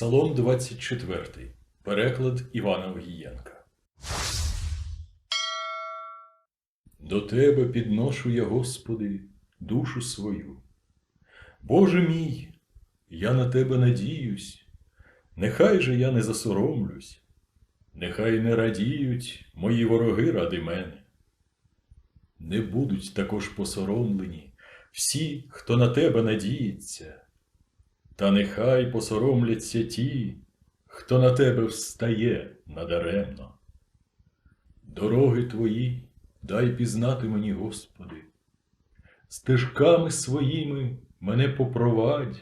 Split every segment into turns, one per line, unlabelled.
Псалом 24. Переклад Івана Огієнка. До Тебе підношу я, Господи, душу свою. Боже мій, я на Тебе надіюсь, нехай же я не засоромлюсь, нехай не радіють мої вороги ради мене. Не будуть також посоромлені всі, хто на Тебе надіється. Та нехай посоромляться ті, хто на тебе встає надаремно. Дороги твої дай пізнати мені, Господи, стежками своїми мене попровадь,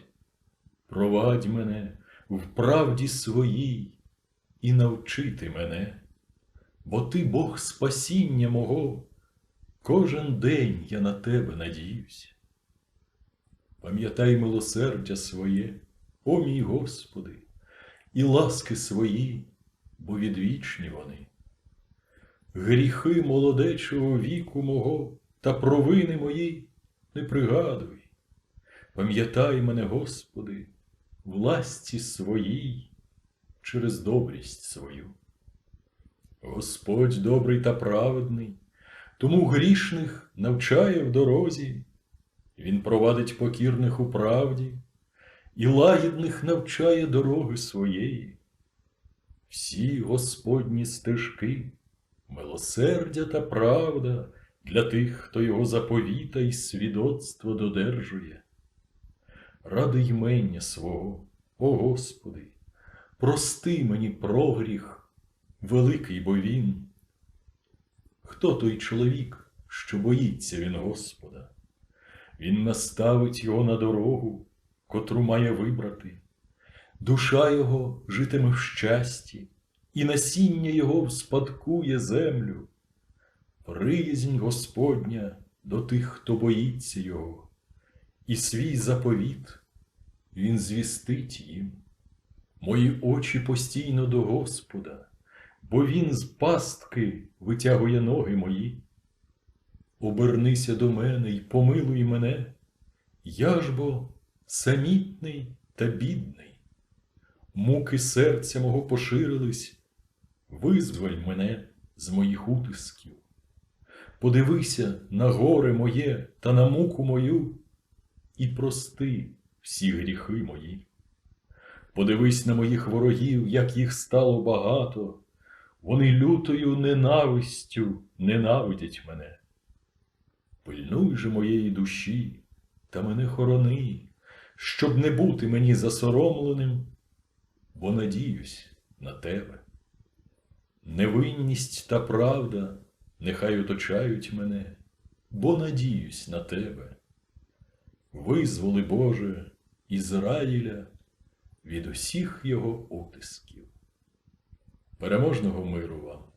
провадь мене в правді своїй і навчити мене, бо ти Бог спасіння мого, кожен день я на тебе надіюсь. Пам'ятай милосердя своє, о мій Господи, і ласки свої, бо відвічні вони. Гріхи молодечого віку мого та провини мої не пригадуй. Пам'ятай мене, Господи, в ласті своїй через добрість свою. Господь добрий та праведний, тому грішних навчає в дорозі. Він провадить покірних у правді і лагідних навчає дороги своєї. Всі Господні стежки, милосердя та правда для тих, хто його заповіта і свідоцтво додержує. Ради ймення свого, о Господи, прости мені прогріх, великий бо він. Хто той чоловік, що боїться він Господа? Він наставить його на дорогу, котру має вибрати. Душа його житиме в щасті, і насіння його вспадкує землю. Приязнь Господня до тих, хто боїться його, і свій заповіт він звістить їм. Мої очі постійно до Господа, бо Він з пастки витягує ноги мої. Обернися до мене й помилуй мене, я ж бо самітний та бідний. Муки серця мого поширились, визволь мене з моїх утисків. Подивися на горе моє та на муку мою і прости всі гріхи мої. Подивись на моїх ворогів, як їх стало багато, вони лютою ненавистю ненавидять мене. Пильнуй же моєї душі та мене хорони, щоб не бути мені засоромленим, бо надіюсь на тебе. Невинність та правда нехай оточають мене, бо надіюсь на тебе. Визволи, Боже, Ізраїля від усіх його утисків. Переможного миру вам!